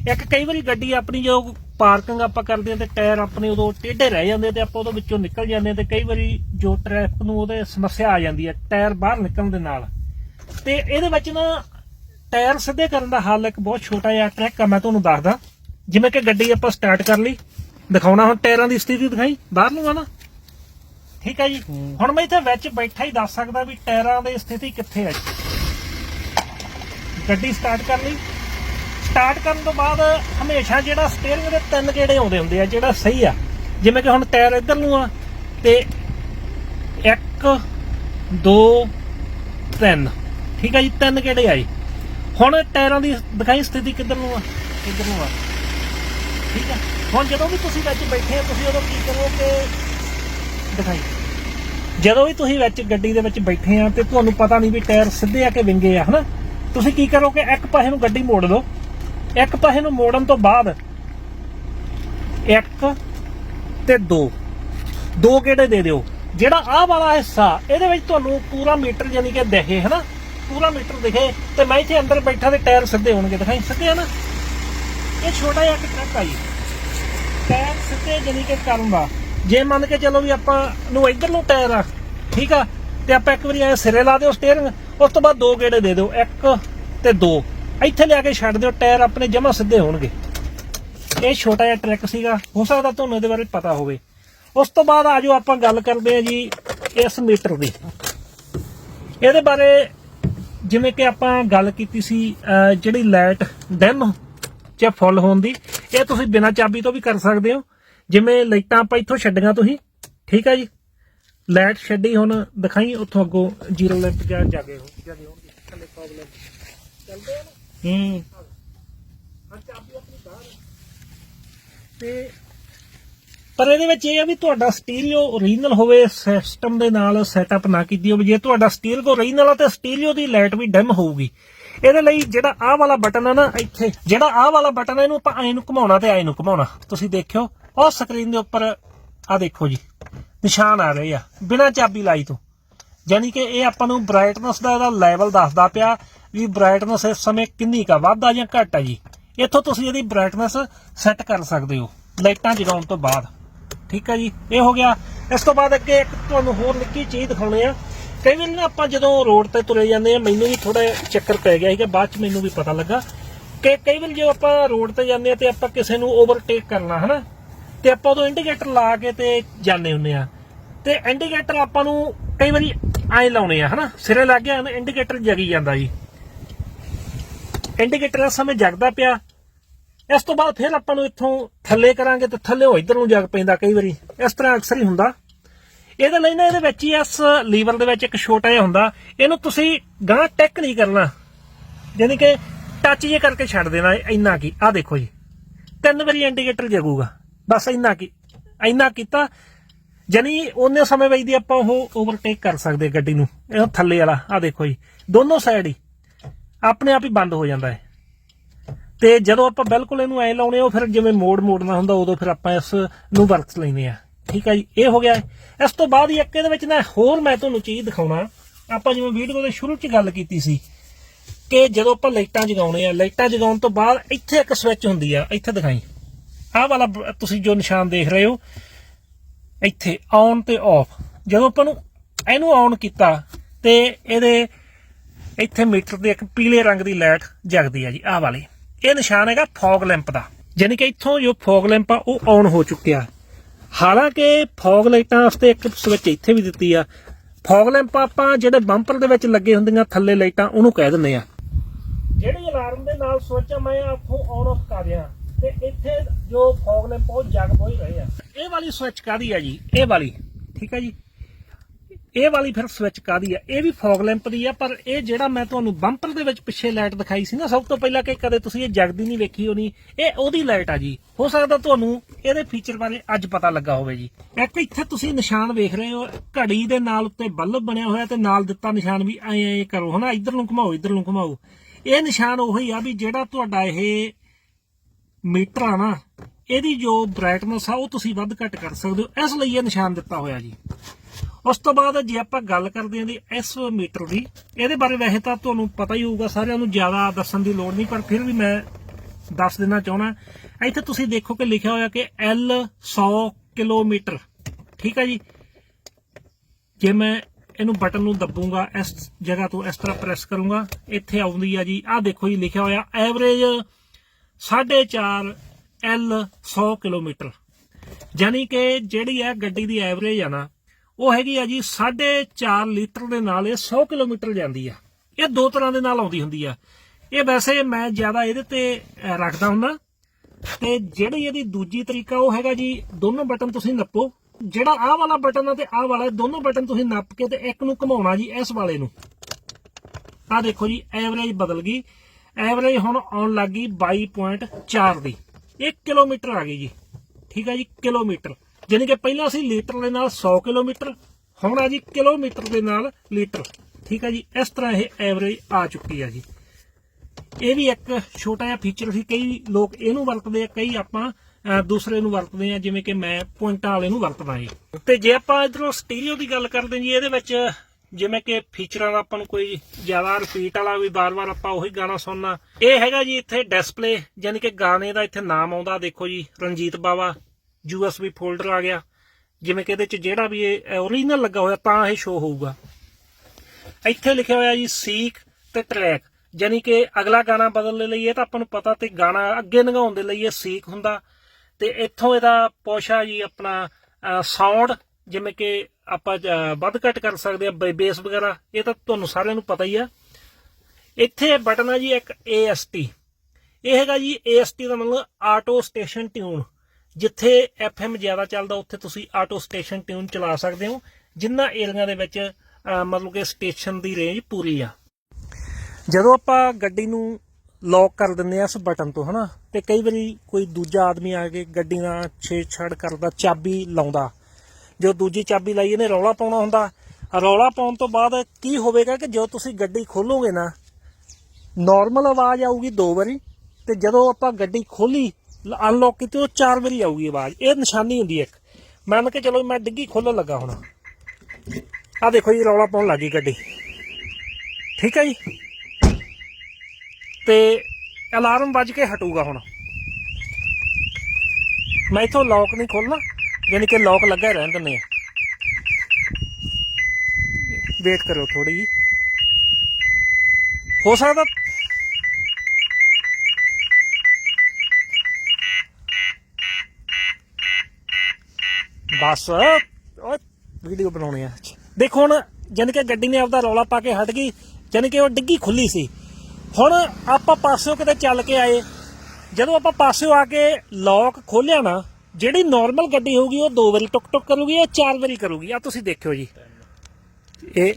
ਇੱਕ ਕਈ ਵਾਰੀ ਗੱਡੀ ਆਪਣੀ ਜੋ ਪਾਰਕਿੰਗ ਆਪਾਂ ਕਰਦੇ ਆ ਤੇ ਟਾਇਰ ਆਪਣੇ ਉਦੋਂ ਟੇਢੇ ਰਹਿ ਜਾਂਦੇ ਤੇ ਆਪਾਂ ਉਹਦੇ ਵਿੱਚੋਂ ਨਿਕਲ ਜਾਂਦੇ ਤੇ ਕਈ ਵਾਰੀ ਜੋ ਟ੍ਰੈਫਿਕ ਨੂੰ ਉਹਦੇ ਸਮੱਸਿਆ ਆ ਜਾਂਦੀ ਹੈ ਟਾਇਰ ਬਾਹਰ ਨਿਕਲਣ ਦੇ ਨਾਲ। ਤੇ ਇਹਦੇ ਵਿੱਚ ਨਾ ਟਾਇਰ ਸਿੱਧੇ ਕਰਨ ਦਾ ਹੱਲ ਇੱਕ ਬਹੁਤ ਛੋਟਾ ਜਿਹਾ ਟਰੈਕ ਆ ਮੈਂ ਤੁਹਾਨੂੰ ਦੱਸਦਾ। ਜਿਵੇਂ ਕਿ ਗੱਡੀ ਆਪਾਂ ਸਟਾਰਟ ਕਰ ਲਈ ਦਿਖਾਉਣਾ ਹੁਣ ਟਾਇਰਾਂ ਦੀ ਸਥਿਤੀ ਦਿਖਾਈ ਬਾਹਰ ਨੂੰ ਆ ਨਾ। ਠੀਕ ਹੈ ਜੀ? ਹੁਣ ਮੈਂ ਇੱਥੇ ਵਿੱਚ ਬੈਠਾ ਹੀ ਦੱਸ ਸਕਦਾ ਵੀ ਟਾਇਰਾਂ ਦੀ ਸਥਿਤੀ ਕਿੱਥੇ ਹੈ ਗੱਡੀ ਸਟਾਰਟ ਕਰ ਲਈ। ਸਟਾਰਟ ਕਰਨ ਤੋਂ ਬਾਅਦ ਹਮੇਸ਼ਾ ਜਿਹੜਾ ਸਟੀਅਰਿੰਗ ਦੇ ਤਿੰਨ ਗੇੜੇ ਆਉਂਦੇ ਹੁੰਦੇ ਆ, ਜਿਹੜਾ ਸਹੀ ਆ। ਜਿਵੇਂ ਕਿ ਹੁਣ ਟਾਇਰ ਇੱਧਰ ਨੂੰ ਆ, ਤੇ 1 2 3 ਠੀਕ ਆ ਜੀ, ਤਿੰਨ ਗੇੜੇ ਜੀ ਹੁਣ ਟਾਇਰਾਂ ਦੀ ਦਿਖਾਈ ਸਥਿਤੀ ਕਿੱਧਰ ਨੂੰ ਆ? ਕਿੱਧਰ ਨੂੰ ਆ। ਠੀਕ ਆ। ਹੁਣ ਜਦੋਂ ਵੀ ਤੁਸੀਂ ਵਿੱਚ ਬੈਠੇ ਆ ਤੁਸੀਂ ਉਦੋਂ ਕੀ ਕਰੋਗੇ ਦਿਖਾਈ। ਜਦੋਂ ਵੀ ਤੁਸੀਂ ਵਿੱਚ ਗੱਡੀ ਦੇ ਵਿੱਚ ਬੈਠੇ ਆ, ਤੇ ਤੁਹਾਨੂੰ ਪਤਾ ਨਹੀਂ ਵੀ ਟਾਇਰ ਸਿੱਧੇ ਆ ਕੇ ਵਿੰਗੇ ਆ, ਹਨਾ? ਤੁਸੀਂ ਕੀ ਕਰੋਗੇ? ਇੱਕ ਪਾਸੇ ਨੂੰ ਗੱਡੀ ਮੋੜ ਲਓ ਇੱਕ ਪਾਸੇ ਨੂੰ ਮੋੜਨ ਤੋਂ ਬਾਅਦ ਇੱਕ ਤੇ ਦੋ। ਦੋ ਗੇੜੇ ਦੇ ਦਿਓ? ਜਿਹੜਾ ਆਹ ਵਾਲਾ ਹਿੱਸਾ, ਇਹਦੇ ਵਿੱਚ ਤੁਹਾਨੂੰ ਪੂਰਾ ਮੀਟਰ ਯਾਨੀ ਕਿ ਦਿਖੇ ਹੈ ਨਾ ਪੂਰਾ ਮੀਟਰ ਦਿਖੇ ਤੇ ਮੈਂ ਇੱਥੇ ਅੰਦਰ ਬੈਠਾ ਤੇ ਟਾਇਰ ਸਿੱਧੇ ਹੋਣਗੇ, ਦਿਖਾਈ ਸਿੱਧੇ ਆ ਨਾ? ਇਹ ਛੋਟਾ ਜਿਹਾ ਟਰੱਕ ਆ ਜੀ। ਟਾਇਰ ਸਿੱਧੇ ਯਾਨੀ ਕਿ ਕਰਨ ਦਾ। ਜੇ ਮੰਨ ਕੇ ਚੱਲੋ ਵੀ ਆਪਾਂ ਨੂੰ ਇੱਧਰ ਨੂੰ ਟਾਇਰ ਆ, ਠੀਕ ਆ? ਤੇ ਆਪਾਂ ਇੱਕ ਵਾਰੀ ਐ ਸਿਰੇ ਲਾ ਦਿਓ ਸਟੀਅਰਿੰਗ ਉਸ ਤੋਂ ਬਾਅਦ ਦੋ ਗੇੜੇ ਦੇ ਦਿਓ? ਇੱਕ ਤੇ ਦੋ। ਇੱਥੇ ਲਿਆ ਕੇ ਛੱਡ ਦਿਓ, ਟਾਇਰ ਆਪਣੇ ਜਮਾ ਸਿੱਧੇ ਹੋਣਗੇ। ਇਹ ਛੋਟਾ ਜਿਹਾ ਟਰੈਕ ਸੀਗਾ, ਹੋ ਸਕਦਾ ਤੁਹਾਨੂੰ ਇਹਦੇ ਬਾਰੇ ਪਤਾ ਹੋਵੇ। ਉਸ ਤੋਂ ਬਾਅਦ ਆਜੋ ਆਪਾਂ ਗੱਲ ਕਰਦੇ ਹਾਂ ਜੀ ਇਸ ਮੀਟਰ ਦੀ। ਇਹਦੇ ਬਾਰੇ ਜਿਵੇਂ ਕਿ ਆਪਾਂ ਗੱਲ ਕੀਤੀ ਸੀ ਜਿਹੜੀ ਲਾਈਟ ਡਿਮ ਜਾਂ ਫੁੱਲ ਹੋਣ ਦੀ, ਇਹ ਤੁਸੀਂ ਬਿਨਾਂ ਚਾਬੀ ਤੋਂ ਵੀ ਕਰ ਸਕਦੇ ਹੋ। ਜਿਵੇਂ ਲਾਈਟਾਂ ਆਪਾਂ ਇੱਥੋਂ ਛੱਡੀਆਂ ਤੁਸੀਂ, ਠੀਕ ਆ ਜੀ? ਲਾਈਟ ਛੱਡੀ ਹੁਣ, ਦਿਖਾਈ ਉੱਥੋਂ ਅੱਗੋਂ ਜ਼ੀਰੋ ਲੈਂਪ ਜਾ ਜਾਗੇ ਹੋ ਜਾਗੇ ਹੋਣਗੇ ਥੱਲੇ ਪ੍ਰੋਬਲਮ ਚੱਲਦੇ ਆ ਹੂੰ। ਤੇ ਪਰ ਇਹਦੇ ਵਿੱਚ ਇਹ ਆ ਵੀ ਤੁਹਾਡਾ ਸਟੀਰੀਓ ਓਰੀਜਨਲ ਹੋਵੇ ਸਿਸਟਮ ਦੇ ਨਾਲ ਸੈਟਅਪ ਨਾ ਕੀਤੀ ਹੋਵੇ, ਜੇ ਤੁਹਾਡਾ ਸਟੀਰੀਓ ਓਰੀਜਨਲ ਆ ਤੇ ਸਟੀਰੀਓ ਦੀ ਲਾਈਟ ਵੀ ਡਿਮ ਹੋਊਗੀ। ਇਹਦੇ ਲਈ ਜਿਹੜਾ ਆਹ ਵਾਲਾ ਬਟਨ ਆ ਨਾ ਇੱਥੇ, ਜਿਹੜਾ ਆਹ ਵਾਲਾ ਬਟਨ ਆ, ਇਹਨੂੰ ਆਪਾਂ ਐਂ ਨੂੰ ਘੁਮਾਉਣਾ ਤੇ ਐਂ ਨੂੰ ਘੁਮਾਉਣਾ। ਤੁਸੀਂ ਦੇਖਿਓ ਉਹ ਸਕਰੀਨ ਦੇ ਉੱਪਰ ਆ ਦੇਖੋ ਜੀ, ਨਿਸ਼ਾਨ ਆ ਰਹੇ ਆ, ਬਿਨਾਂ ਚਾਬੀ ਲਾਈ ਤੋਂ। ਯਾਨੀ ਕਿ ਇਹ ਆਪਾਂ ਨੂੰ ਬ੍ਰਾਈਟਨੈਸ ਦਾ ਇਹਦਾ ਲੈਵਲ ਦੱਸਦਾ ਪਿਆ ਵੀ ਬ੍ਰਾਈਟਨੈਸ ਇਸ ਸਮੇਂ ਕਿੰਨੀ ਕਾ ਆ? ਜਾਂ ਘੱਟ ਆ ਜੀ? ਇੱਥੋਂ ਤੁਸੀਂ ਇਹਦੀ ਬ੍ਰਾਈਟਨੈਸ ਸੈੱਟ ਕਰ ਸਕਦੇ ਹੋ, ਲਾਈਟਾਂ ਜਗਾਉਣ ਤੋਂ ਬਾਅਦ। ਠੀਕ ਆ ਜੀ? ਇਹ ਹੋ ਗਿਆ। ਇਸ ਤੋਂ ਬਾਅਦ ਅੱਗੇ ਇੱਕ ਤੁਹਾਨੂੰ ਹੋਰ ਨਿੱਕੀ ਚੀਜ਼ ਦਿਖਾਉਣੇ ਆ। ਕਈ ਵਾਰ ਨਾ ਆਪਾਂ ਜਦੋਂ ਰੋਡ ਤੇ ਤੁਰੇ ਜਾਂਦੇ ਆ, ਮੈਨੂੰ ਵੀ ਥੋੜਾ ਚੱਕਰ ਪੈ ਗਿਆ ਸੀਗਾ, ਬਾਅਦ ਚ ਮੈਨੂੰ ਵੀ ਪਤਾ ਲੱਗਾ ਕਿ ਕਈ ਵਾਰ ਜੇ ਆਪਾਂ ਰੋਡ ਤੇ ਜਾਂਦੇ ਆ ਤੇ ਆਪਾਂ ਕਿਸੇ ਨੂੰ ਓਵਰਟੇਕ ਕਰਨਾ, ਹਨਾ? ਤੇ ਆਪਾਂ ਉਦੋਂ ਇੰਡੀਕੇਟਰ ਲਾ ਕੇ ਤੇ ਜਾਂਦੇ ਹੁੰਦੇ ਆ। ਤੇ ਇੰਡੀਕੇਟਰ ਆਪਾਂ ਨੂੰ ਕਈ ਵਾਰੀ ਐ ਲਾਉਣੇ ਆ, ਹਨਾ? ਸਿਰੇ ਲੱਗ ਗਿਆ ਇੰਡੀਕੇਟਰ ਜਗੀ ਜਾਂਦਾ ਜੀ। ਇੰਡੀਕੇਟਰ ਇਸ ਸਮੇਂ ਜਗਦਾ ਪਿਆ। ਇਸ ਤੋਂ ਬਾਅਦ ਫਿਰ ਆਪਾਂ ਨੂੰ ਇੱਥੋਂ ਥੱਲੇ ਕਰਾਂਗੇ ਤੇ ਥੱਲੇ ਉਹ ਇਧਰ ਨੂੰ ਜਗ ਪੈਂਦਾ ਕਈ ਵਾਰੀ। ਇਸ ਤਰ੍ਹਾਂ ਅਕਸਰ ਹੀ ਹੁੰਦਾ। ਇਹਦੇ ਲਈ ਨਾ ਇਹਦੇ ਵਿੱਚ ਹੀ ਇਸ ਲੀਵਰ ਦੇ ਵਿੱਚ ਇੱਕ ਛੋਟਾ ਜਿਹਾ ਹੁੰਦਾ। ਇਹਨੂੰ ਤੁਸੀਂ ਗਾਂ ਟੈਕ ਨਹੀਂ ਕਰਨਾ। ਯਾਨੀ ਕਿ ਟੱਚ ਜੇ ਕਰਕੇ ਛੱਡ ਦੇਣਾ, ਇੰਨਾ ਕੀ। ਆ ਦੇਖੋ ਜੀ। ਤਿੰਨ ਵਾਰੀ ਇੰਡੀਕੇਟਰ ਜਗੂਗਾ। ਬਸ ਇੰਨਾ ਕੀ। ਇੰਨਾ ਕੀਤਾ। ਜਾਨੀ ਉਹਨੇ ਸਮੇਂ ਵਿੱਚ ਦੀ ਆਪਾਂ ਉਹ ਓਵਰਟੇਕ ਕਰ ਸਕਦੇ ਗੱਡੀ ਨੂੰ। ਇਹ ਥੱਲੇ ਵਾਲਾ। ਆ ਦੇਖੋ ਜੀ। ਦੋਨੋਂ ਸਾਈਡ ਹੀ। ਆਪਣੇ ਆਪ ਹੀ ਬੰਦ ਹੋ ਜਾਂਦਾ ਹੈ। ਤੇ ਜਦੋਂ ਆਪਾਂ ਬਿਲਕੁਲ ਇਹਨੂੰ ਐ ਲਾਉਣੇ ਉਹ ਫਿਰ ਜਿਵੇਂ ਮੋੜ ਮੋੜਨਾ ਹੁੰਦਾ, ਉਦੋਂ ਫਿਰ ਆਪਾਂ ਇਸ ਨੂੰ ਵਰਤ ਲੈਂਦੇ ਆ ਠੀਕ ਹੈ ਜੀ? ਇਹ ਹੋ ਗਿਆ। ਇਸ ਤੋਂ ਬਾਅਦ ਹੀ ਇੱਕ ਇਹਦੇ ਵਿੱਚ ਨਾ ਹੋਰ ਮੈਂ ਤੁਹਾਨੂੰ ਚੀਜ਼ ਦਿਖਾਉਣਾ। ਆਪਾਂ ਜਿਵੇਂ ਵੀਡੀਓ ਦੇ ਸ਼ੁਰੂ 'ਚ ਗੱਲ ਕੀਤੀ ਸੀ ਕਿ ਜਦੋਂ ਆਪਾਂ ਲਾਈਟਾਂ ਜਗਾਉਣੇ ਆ, ਲਾਈਟਾਂ ਜਗਾਉਣ ਤੋਂ ਬਾਅਦ ਇੱਥੇ ਇੱਕ ਸਵਿਚ ਹੁੰਦੀ ਆ। ਇੱਥੇ ਦਿਖਾਈ। ਆਹ ਵਾਲਾ ਤੁਸੀਂ ਜੋ ਨਿਸ਼ਾਨ ਦੇਖ ਰਹੇ ਹੋ, ਇੱਥੇ ਔਨ ਤੇ ਆਫ ਜਦੋਂ ਆਪਾਂ ਨੂੰ ਇਹਨੂੰ ਔਨ ਕੀਤਾ ਤੇ ਇਹਦੇ ਇੱਥੇ ਮੀਟਰ ਦੇ ਇੱਕ ਪੀਲੇ ਰੰਗ ਦੀ ਲਾਈਟ ਜਗਦੀ ਆ ਜੀ, ਆਹ ਵਾਲੀ। ਇਹ ਨਿਸ਼ਾਨ ਹੈਗਾ ਫੌਗ ਲੈਂਪ ਦਾ। ਯਾਨੀ ਕਿ ਇੱਥੋਂ ਜੋ ਫੌਗ ਲੈਂਪ ਆ, ਉਹ ਔਨ ਹੋ ਚੁੱਕਿਆ। ਹਾਲਾਂਕਿ ਫੌਗ ਲਾਈਟਾਂ ਵਾਸਤੇ ਇੱਕ ਸਵਿਚ ਇੱਥੇ ਵੀ ਦਿੱਤੀ ਆ। ਫੌਗ ਲੈਂਪ ਆਪਾਂ ਜਿਹੜੇ ਬੰਪਰ ਦੇ ਵਿੱਚ ਲੱਗੇ ਹੁੰਦੀਆਂ ਥੱਲੇ ਲਾਈਟਾਂ, ਉਹਨੂੰ ਕਹਿ ਦਿੰਦੇ ਆ। ਜਿਹੜੀ ਅਲਾਰਮ ਦੇ ਨਾਲ ਸਵਿਚ ਮੈਂ ਆਪੋ ਔਨ ਆਫ ਕਰ ਦਿਆਂ ਤੇ ਇੱਥੇ ਜੋ ਫੌਗ ਲੈਂਪ ਉਹ ਜਗ ਬੋਈ ਰਹੇ ਆ। ਇਹ ਵਾਲੀ ਸਵਿਚ ਕਾਦੀ ਆ ਜੀ? ਇਹ ਵਾਲੀ। ਠੀਕ ਆ ਜੀ? ਇਹ ਵਾਲੀ ਫਿਰ ਸਵਿਚ ਕਾਦੀ ਆ? ਇਹ ਵੀ ਫੌਗ ਲੈਂਪ ਦੀ ਆ, ਪਰ ਇਹ ਜਿਹੜਾ ਮੈਂ ਤੁਹਾਨੂੰ ਬੰਪਰ ਦੇ ਵਿੱਚ ਪਿੱਛੇ ਲਾਈਟ ਦਿਖਾਈ ਸੀ ਨਾ, ਸਭ ਤੋਂ ਪਹਿਲਾਂ ਕਿ ਕਦੇ ਤੁਸੀਂ ਇਹ ਜਗਦੀ ਨਹੀਂ ਵੇਖੀ ਹੋਣੀ। ਇਹ ਉਹਦੀ ਲਾਈਟ ਆ ਜੀ। ਹੋ ਸਕਦਾ ਤੁਹਾਨੂੰ ਇਹਦੇ ਫੀਚਰ ਬਾਰੇ ਅੱਜ ਪਤਾ ਲੱਗਾ ਹੋਵੇ ਜੀ। ਇੱਕ ਇੱਥੇ ਤੁਸੀਂ ਨਿਸ਼ਾਨ ਵੇਖ ਰਹੇ ਹੋ, ਘੜੀ ਦੇ ਨਾਲ ਉੱਤੇ ਬੱਲਬ ਬਣਿਆ ਹੋਇਆ ਤੇ ਨਾਲ ਦਿੱਤਾ ਨਿਸ਼ਾਨ ਵੀ ਐ ਐ ਕਰੋ, ਹਨਾ? ਇੱਧਰ ਨੂੰ ਘੁਮਾਓ, ਇੱਧਰ ਨੂੰ ਘੁਮਾਓ। ਇਹ ਨਿਸ਼ਾਨ ਉਹੀ ਆ ਵੀ ਜਿਹੜਾ ਤੁਹਾਡਾ ਇਹ ਮੀਟਰ ਆ ਨਾ, ਇਹਦੀ ਜੋ ਬ੍ਰਾਈਟਨੈਸ ਆ ਉਹ ਤੁਸੀਂ ਵੱਧ ਘੱਟ ਕਰ ਸਕਦੇ ਹੋ। ਇਸ ਲਈ ਇਹ ਨਿਸ਼ਾਨ ਦਿੱਤਾ ਹੋਇਆ ਜੀ। ਉਸ ਤੋਂ ਬਾਅਦ ਜੇ ਆਪਾਂ ਗੱਲ ਕਰਦੇ ਹਾਂ ਦੀ ਇਸ ਮੀਟਰ ਦੀ, ਇਹਦੇ ਬਾਰੇ ਵੈਸੇ ਤਾਂ ਤੁਹਾਨੂੰ ਪਤਾ ਹੀ ਹੋਊਗਾ, ਸਾਰਿਆਂ ਨੂੰ ਜ਼ਿਆਦਾ ਦੱਸਣ ਦੀ ਲੋੜ ਨਹੀਂ, ਪਰ ਫਿਰ ਵੀ ਮੈਂ ਦੱਸ ਦੇਣਾ ਚਾਹਣਾ ਇੱਥੇ ਤੁਸੀਂ ਦੇਖੋ ਕਿ ਲਿਖਿਆ ਹੋਇਆ ਕਿ L 100 ਕਿਲੋਮੀਟਰ, ਠੀਕ ਹੈ ਜੀ? ਜੇ ਮੈਂ ਇਹਨੂੰ ਬਟਨ ਨੂੰ ਦੱਬੂਗਾ, ਇਸ ਜਗ੍ਹਾ ਤੋਂ ਇਸ ਤਰ੍ਹਾਂ ਪ੍ਰੈਸ ਕਰੂੰਗਾ, ਇੱਥੇ ਆਉਂਦੀ ਆ ਜੀ, ਆਹ ਦੇਖੋ ਜੀ, ਲਿਖਿਆ ਹੋਇਆ ਐਵਰੇਜ 4.5 L 100 ਕਿਲੋਮੀਟਰ। ਯਾਨੀ ਕਿ ਜਿਹੜੀ ਹੈ ਗੱਡੀ ਦੀ ਐਵਰੇਜ ਆ ਨਾ ਉਹ ਹੈਗੀ ਆ ਜੀ 4.5 ਲੀਟਰ ਦੇ ਨਾਲ ਇਹ 100 ਕਿਲੋਮੀਟਰ ਜਾਂਦੀ ਆ। ਇਹ ਦੋ ਤਰ੍ਹਾਂ ਦੇ ਨਾਲ ਆਉਂਦੀ ਹੁੰਦੀ ਆ। ਇਹ ਵੈਸੇ ਮੈਂ ਜ਼ਿਆਦਾ ਇਹਦੇ ਤੇ ਰੱਖਦਾ ਹੁੰਦਾ। ਤੇ ਜਿਹੜੀ ਇਹਦੀ ਦੂਜੀ ਤਰੀਕਾ ਉਹ ਹੈਗਾ ਜੀ, ਦੋਨੋਂ ਬਟਨ ਤੁਸੀਂ ਨੱਪੋ। ਜਿਹੜਾ ਆਹ ਵਾਲਾ ਬਟਨ ਆ ਤੇ ਆਹ ਵਾਲਾ, ਦੋਨੋਂ ਬਟਨ ਤੁਸੀਂ ਨੱਪ ਕੇ ਤੇ ਇੱਕ ਨੂੰ ਘੁਮਾਉਣਾ ਜੀ ਇਸ ਵਾਲੇ ਨੂੰ। ਆਹ ਦੇਖੋ ਜੀ ਐਵਰੇਜ ਬਦਲ ਗਈ। ਐਵਰੇਜ ਹੁਣ ਆਉਣ ਲੱਗ ਗਈ 22.4 ਦੀ। 1 ਕਿਲੋਮੀਟਰ ਆ ਗਈ ਜੀ। ਠੀਕ ਹੈ ਜੀ, ਕਿਲੋਮੀਟਰ। ਯਾਨੀ ਕਿ ਪਹਿਲਾਂ ਸੀ ਲੀਟਰ ਦੇ ਨਾਲ 100 ਕਿਲੋਮੀਟਰ, ਹੁਣ ਆ ਜੀ ਕਿਲੋਮੀਟਰ ਦੇ ਨਾਲ ਲੀਟਰ। ਠੀਕ ਹੈ ਜੀ, ਇਸ ਤਰ੍ਹਾਂ ਇਹ ਐਵਰੇਜ ਆ ਚੁੱਕੀ ਆ ਜੀ। ਇਹ ਵੀ ਇੱਕ ਛੋਟਾ ਜਿਹਾ ਫੀਚਰ ਸੀ, ਕਈ ਲੋਕ ਇਹਨੂੰ ਵਰਤਦੇ ਆ, ਕਈ ਆਪਾਂ ਦੂਸਰੇ ਨੂੰ ਵਰਤਦੇ ਆ, ਜਿਵੇਂ ਕਿ ਮੈਂ ਪੁਆਇੰਟਾਂ ਵਾਲੇ ਨੂੰ ਵਰਤਦਾ ਜੀ। ਤੇ ਜੇ ਆਪਾਂ ਇਧਰੋਂ ਸਟੀਰੀਓ ਦੀ ਗੱਲ ਕਰਦੇ ਜੀ, ਇਹਦੇ ਵਿੱਚ ਜਿਵੇਂ ਕਿ ਫੀਚਰਾਂ ਦਾ ਆਪਾਂ ਨੂੰ ਕੋਈ ਜ਼ਿਆਦਾ ਰਿਪੀਟ ਵਾਲਾ ਵੀ ਬਾਰ-ਬਾਰ ਆਪਾਂ ਉਹੀ ਗਾਣਾ ਸੁਣਨਾ। ਇਹ ਹੈਗਾ ਜੀ ਇੱਥੇ ਡਿਸਪਲੇ ਯਾਨੀ ਕਿ ਗਾਣੇ ਦਾ ਇੱਥੇ ਨਾਮ ਆਉਂਦਾ, ਦੇਖੋ ਜੀ, ਰਣਜੀਤ ਬਾਵਾ USB ਫੋਲਡਰ ਆ ਗਿਆ। ਜਿਵੇਂ ਕਿ ਇਹਦੇ ਚ ਜਿਹੜਾ ਵੀ ਇਹ ਓਰੀਜਨਲ ਲੱਗਾ ਹੋਇਆ, ਤਾਂ ਇਹ ਸ਼ੋ ਹੋਊਗਾ। ਇੱਥੇ ਲਿਖਿਆ ਹੋਇਆ ਜੀ ਸੀਕ ਤੇ ਟਰੈਕ ਯਾਨੀ ਕਿ ਅਗਲਾ ਗਾਣਾ ਬਦਲਣ ਲਈ ਇਹ ਤਾਂ ਆਪਾਂ ਨੂੰ ਪਤਾ ਤੇ ਗਾਣਾ ਅੱਗੇ ਲੰਘਾਉਣ ਦੇ ਲਈ ਇਹ ਸੀਕ ਹੁੰਦਾ। ਤੇ ਇੱਥੋਂ ਇਹਦਾ ਪੋਸ਼ਾ ਜੀ ਆਪਣਾ ਸਾਊਂਡ ਜਿਵੇਂ ਕਿ ਆਪਾਂ ਵੱਧ ਘੱਟ ਕਰ ਸਕਦੇ ਆ ਬੇਸ ਵਗੈਰਾ, ਇਹ ਤਾਂ ਤੁਹਾਨੂੰ ਸਾਰਿਆਂ ਨੂੰ ਪਤਾ ਹੀ ਆ। ਇੱਥੇ ਬਟਨ ਆ ਜੀ ਇੱਕ AST ਇਹ ਹੈਗਾ ਜੀ AST ਦਾ ਮਤਲਬ ਆਟੋ ਸਟੇਸ਼ਨ ਟਿਊਨ। ਜਿੱਥੇ FM ਜ਼ਿਆਦਾ ਚੱਲਦਾ, ਉੱਥੇ ਤੁਸੀਂ ਆਟੋ ਸਟੇਸ਼ਨ ਟਿਊਨ ਚਲਾ ਸਕਦੇ ਹੋ, ਜਿੰਨਾ ਏਰੀਆ ਦੇ ਵਿੱਚ ਮਤਲਬ ਕਿ ਸਟੇਸ਼ਨ ਦੀ ਰੇਂਜ ਪੂਰੀ ਆ। ਜਦੋਂ ਆਪਾਂ ਗੱਡੀ ਨੂੰ ਲੌਕ ਕਰ ਦਿੰਦੇ ਆ ਇਸ ਬਟਨ ਤੋਂ, ਹਨਾ, ਤੇ ਕਈ ਵਾਰੀ ਕੋਈ ਦੂਜਾ ਆਦਮੀ ਆ ਕੇ ਗੱਡੀ ਨਾਲ ਛੇੜਛਾੜ ਕਰਦਾ, ਚਾਬੀ ਲਾਉਂਦਾ। ਜੋ ਦੂਜੀ ਚਾਬੀ ਲਾਈ, ਇਹਨੇ ਰੌਲਾ ਪਾਉਣਾ ਹੁੰਦਾ। ਰੌਲਾ ਪਾਉਣ ਤੋਂ ਬਾਅਦ ਕੀ ਹੋਵੇਗਾ ਕਿ ਜਦੋਂ ਤੁਸੀਂ ਗੱਡੀ ਖੋਲੋਗੇ ਨਾ ਨਾਰਮਲ ਆਵਾਜ਼ ਆਊਗੀ ਦੋ ਵਾਰੀ, ਤੇ ਜਦੋਂ ਆਪਾਂ ਗੱਡੀ ਖੋਲੀ ਅਨਲੌਕ ਕੀਤੀ, ਉਹ ਚਾਰ ਵਾਰੀ ਆਊਗੀ ਆਵਾਜ਼। ਇਹ ਨਿਸ਼ਾਨੀ ਹੁੰਦੀ ਹੈ ਇੱਕ। ਮੰਨ ਕੇ ਚਲੋ ਮੈਂ ਡਿੱਗੀ ਖੋਲਣ ਲੱਗਾ ਹੁਣ। ਆ ਦੇਖੋ ਜੀ, ਰੌਲਾ ਪਾਉਣ ਲੱਗੀ ਗੱਡੀ। ਠੀਕ ਹੈ ਜੀ? ਤੇ ਅਲਾਰਮ ਵੱਜ ਕੇ ਹਟੂਗਾ ਹੁਣ। ਮੈਂ ਇਥੋਂ ਲੌਕ ਨਹੀਂ ਖੋਲਣਾ ਯਾਨੀ ਕਿ ਲੌਕ ਲੱਗਾ ਰਹਿਣ ਦਿੰਦੇ ਆ। ਵੇਟ ਕਰੋ ਥੋੜੀ ਜੀ। ਹੋ ਸਕਦਾ ਬਸ ਓਏ ਵੀਡੀਓ ਬਣਾਉਣੀ ਆ। ਦੇਖੋ ਹੁਣ, ਜਾਣੀ ਕਿ ਗੱਡੀ ਨੇ ਆਪਦਾ ਰੌਲਾ ਪਾ ਕੇ ਹਟ ਗਈ, ਜਾਣੀ ਕਿ ਉਹ ਡਿੱਗੀ ਖੁੱਲੀ ਸੀ। ਹੁਣ ਆਪਾਂ ਪਾਸਿਓਂ ਕਿਤੇ ਚੱਲ ਕੇ ਆਏ। ਜਦੋਂ ਆਪਾਂ ਪਾਸਿਓਂ ਆ ਕੇ ਲੌਕ ਖੋਲਿਆ ਨਾ, ਜਿਹੜੀ ਨਾਰਮਲ ਗੱਡੀ ਹੋਊਗੀ, ਉਹ ਦੋ ਵਾਰੀ ਟੁਕ ਟੁਕ ਕਰੂਗੀ ਇਹ ਚਾਰ ਵਾਰੀ ਕਰੂਗੀ। ਆ ਤੁਸੀਂ ਦੇਖਿਓ ਜੀ। ਇਹ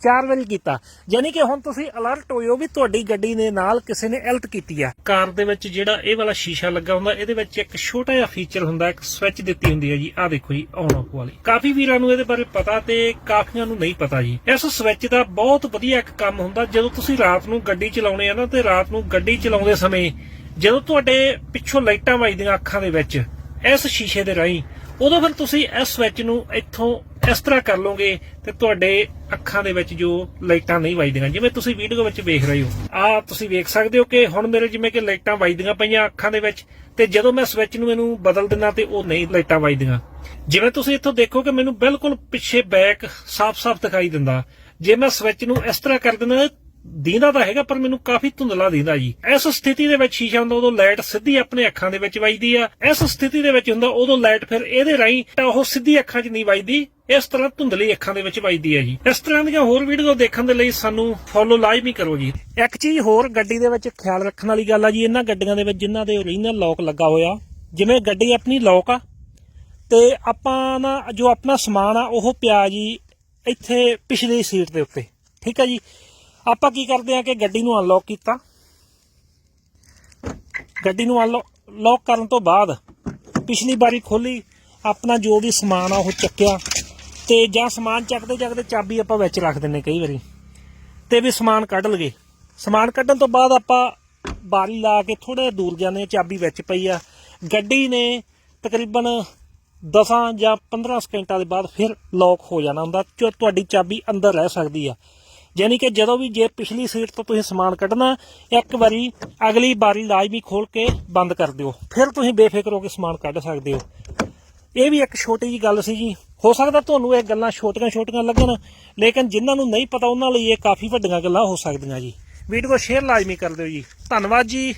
ਚਾਰ ਵਾਰੀ ਕੀਤਾ। ਯਾਨੀ ਕਿ ਹੁਣ ਤੁਸੀਂ ਅਲਰਟ ਹੋਇਓ ਵੀ ਤੁਹਾਡੀ ਗੱਡੀ ਦੇ ਨਾਲ ਕਿਸੇ ਨੇ ਐਲਟ ਕੀਤੀ ਆ। ਕਾਰ ਦੇ ਵਿੱਚ ਜਿਹੜਾ ਇਹ ਵਾਲਾ ਸ਼ੀਸ਼ਾ ਲੱਗਾ ਹੁੰਦਾ, ਇਹਦੇ ਵਿੱਚ ਇੱਕ ਛੋਟਾ ਜਿਹਾ ਫੀਚਰ ਹੁੰਦਾ, ਇੱਕ ਸਵਿਚ ਦਿੱਤੀ ਹੁੰਦੀ ਹੈ ਜੀ। ਆਹ ਦੇਖੋ ਜੀ ਆਨ ਆਫ ਵਾਲੀ। ਕਾਫੀ ਵੀਰਾਂ ਨੂੰ ਇਹਦੇ ਬਾਰੇ ਪਤਾ ਤੇ ਕਾਫੀਆਂ ਨੂੰ ਨਹੀਂ ਪਤਾ ਜੀ। ਇਸ ਸਵਿਚ ਦਾ ਬਹੁਤ ਵਧੀਆ ਇੱਕ ਕੰਮ ਹੁੰਦਾ, ਜਦੋਂ ਤੁਸੀਂ ਰਾਤ ਨੂੰ ਗੱਡੀ ਚਲਾਉਣੇ ਆ ਨਾ, ਤੇ ਰਾਤ ਨੂੰ ਗੱਡੀ ਚਲਾਉਂਦੇ ਸਮੇਂ ਜਦੋਂ ਤੁਹਾਡੇ ਪਿੱਛੋਂ ਲਾਈਟਾਂ ਵੱਜਦੀਆਂ ਅੱਖਾਂ ਦੇ ਵਿੱਚ ਇਸ ਸ਼ੀਸ਼ੇ ਦੇ ਰਾਹੀਂ, ਉਦੋਂ ਫਿਰ ਤੁਸੀਂ ਇਸ ਸਵਿਚ ਨੂੰ ਇੱਥੋਂ ਇਸ ਤਰ੍ਹਾਂ ਕਰ ਲਓਗੇ ਤੇ ਤੁਹਾਡੇ ਅੱਖਾਂ ਦੇ ਵਿੱਚ ਜੋ ਲਾਈਟਾਂ ਨਹੀਂ ਵੱਜਦੀਆਂ, ਜਿਵੇਂ ਤੁਸੀਂ ਵੀਡੀਓ ਵਿੱਚ ਵੇਖ ਰਹੇ ਹੋ, ਆ ਤੁਸੀਂ ਵੇਖ ਸਕਦੇ ਹੋ ਕਿ ਹੁਣ ਮੇਰੇ ਜਿਵੇਂ ਕਿ ਲਾਈਟਾਂ ਵੱਜਦੀਆਂ ਪਈਆਂ ਅੱਖਾਂ ਦੇ ਵਿੱਚ, ਤੇ ਜਦੋਂ ਮੈਂ ਸਵਿਚ ਨੂੰ ਇਹਨੂੰ ਬਦਲ ਦਿੰਦਾ ਤੇ ਉਹ ਨਹੀਂ ਲਾਈਟਾਂ ਵੱਜਦੀਆਂ। ਜਿਵੇਂ ਤੁਸੀਂ ਇੱਥੋਂ ਦੇਖੋ ਕਿ ਮੈਨੂੰ ਬਿਲਕੁਲ ਪਿੱਛੇ ਬੈਕ ਸਾਫ਼-ਸਾਫ਼ ਦਿਖਾਈ ਦਿੰਦਾ। ਜੇ ਮੈਂ ਸਵਿਚ ਨੂੰ ਇਸ ਤਰ੍ਹਾਂ ਕਰ ਦਿੰਦਾ ਦੀਂਦਾ ਤਾਂ ਹੈਗਾ, ਪਰ ਮੈਨੂੰ ਕਾਫੀ ਧੁੰਦਲਾ ਦੀਂਦਾ ਜੀ। ਇਸ ਸਥਿਤੀ ਦੇ ਵਿੱਚ ਸ਼ੀਸ਼ਾ ਹੁੰਦਾ, ਉਦੋਂ ਲਾਈਟ ਸਿੱਧੀ ਆਪਣੇ ਅੱਖਾਂ ਦੇ ਵਿੱਚ ਵੱਜਦੀ ਆ। ਇਸ ਸਥਿਤੀ ਦੇ ਵਿੱਚ ਹੁੰਦਾ, ਉਦੋਂ ਲਾਈਟ ਫਿਰ ਇਹਦੇ ਰਾਹੀਂ ਉਹ ਸਿੱਧੀ ਅੱਖਾਂ 'ਚ ਨਹੀਂ ਵੱਜਦੀ, ਇਸ ਤਰ੍ਹਾਂ ਧੁੰਦਲੀ ਅੱਖਾਂ ਦੇ ਵਿੱਚ ਵੱਜਦੀ ਹੈ ਜੀ। ਇਸ ਤਰ੍ਹਾਂ ਦੀਆਂ ਹੋਰ ਵੀਡੀਓ ਦੇਖਣ ਦੇ ਲਈ ਸਾਨੂੰ ਫੋਲੋ ਲਾਈਵ ਕਰੋ ਜੀ। ਇੱਕ ਚੀਜ਼ ਹੋਰ ਗੱਡੀ ਦੇ ਵਿੱਚ ਖਿਆਲ ਰੱਖਣ ਵਾਲੀ ਗੱਲ ਆ ਜੀ, ਇਹਨਾਂ ਗੱਡੀਆਂ ਦੇ ਵਿੱਚ ਜਿਨ੍ਹਾਂ ਦੇ ਓਰੀਜਨਲ ਲੌਕ ਲੱਗਾ ਹੋਇਆ, ਜਿਵੇਂ ਗੱਡੀ ਆਪਣੀ ਲੋਕ ਆ, ਤੇ ਆਪਾਂ ਨਾ, ਜੋ ਆਪਣਾ ਸਮਾਨ ਆ, ਉਹ ਪਿਆ ਜੀ ਇੱਥੇ ਪਿਛਲੀ ਸੀਟ ਦੇ ਉੱਤੇ। ਠੀਕ ਆ ਜੀ? ਆਪਾਂ ਕੀ ਕਰਦੇ ਆ ਕਿ ਗੱਡੀ ਨੂੰ ਅਨਲੌਕ ਕੀਤਾ। ਗੱਡੀ ਨੂੰ ਅਨਲੌਕ ਕਰਨ ਤੋਂ ਬਾਅਦ ਪਿਛਲੀ ਵਾਰੀ ਖੋਲੀ ਆਪਣਾ ਜੋ ਵੀ ਸਮਾਨ ਆ ਉਹ ਚੱਕਿਆ। ਤੇ ਜਾਂ ਸਮਾਨ ਚੱਕਦੇ ਚੱਕਦੇ ਚਾਬੀ ਆਪਾਂ ਵਿੱਚ ਰੱਖ ਦਿੰਨੇ ਕਈ ਵਾਰੀ। ਤੇ ਵੀ ਸਮਾਨ ਕੱਢ ਲਗੇ। ਸਮਾਨ ਕੱਢਣ ਤੋਂ ਬਾਅਦ ਆਪਾਂ ਬਾਰੀ ਲਾ ਕੇ ਥੋੜੇ ਦੂਰ ਜਾਂਦੇ ਹਾਂ, ਚਾਬੀ ਵਿੱਚ ਪਈ ਆ। ਗੱਡੀ ਨੇ ਤਕਰੀਬਨ 10 ਜਾਂ 15 ਸਕਿੰਟਾਂ ਦੇ ਬਾਅਦ ਫਿਰ ਲੌਕ ਹੋ ਜਾਣਾ ਹੁੰਦਾ ਜੋ ਤੁਹਾਡੀ ਚਾਬੀ ਅੰਦਰ ਰਹਿ ਸਕਦੀ ਆ। ਯਾਨੀ ਕਿ ਜਦੋਂ ਵੀ ਜੇ ਪਿਛਲੀ ਸੀਟ ਤੋਂ ਤੁਸੀਂ ਸਮਾਨ ਕੱਢਣਾ, ਇੱਕ ਵਾਰੀ ਅਗਲੀ ਬਾਰੀ ਲਾਜ਼ਮੀ ਖੋਲ ਕੇ ਬੰਦ ਕਰ ਦਿਓ। ਫਿਰ ਤੁਸੀਂ ਬੇਫਿਕਰ ਹੋ ਕੇ ਸਮਾਨ ਕੱਢ ਸਕਦੇ ਹੋ। ਇਹ ਵੀ ਇੱਕ ਛੋਟੀ ਜੀ ਗੱਲ ਸੀ ਜੀ। ਹੋ ਸਕਦਾ ਤੁਹਾਨੂੰ ਇਹ ਗੱਲਾਂ ਛੋਟੀਆਂ-ਛੋਟੀਆਂ ਲੱਗਣ, ਲੇਕਿਨ ਜਿਨ੍ਹਾਂ ਨੂੰ ਨਹੀਂ ਪਤਾ ਉਹਨਾਂ ਲਈ ਇਹ ਕਾਫੀ ਵੱਡੀਆਂ ਗੱਲਾਂ ਹੋ ਸਕਦੀਆਂ ਜੀ। ਵੀਡੀਓ ਸ਼ੇਅਰ ਲਾਜ਼ਮੀ ਕਰ ਦਿਓ ਜੀ। ਧੰਨਵਾਦ ਜੀ।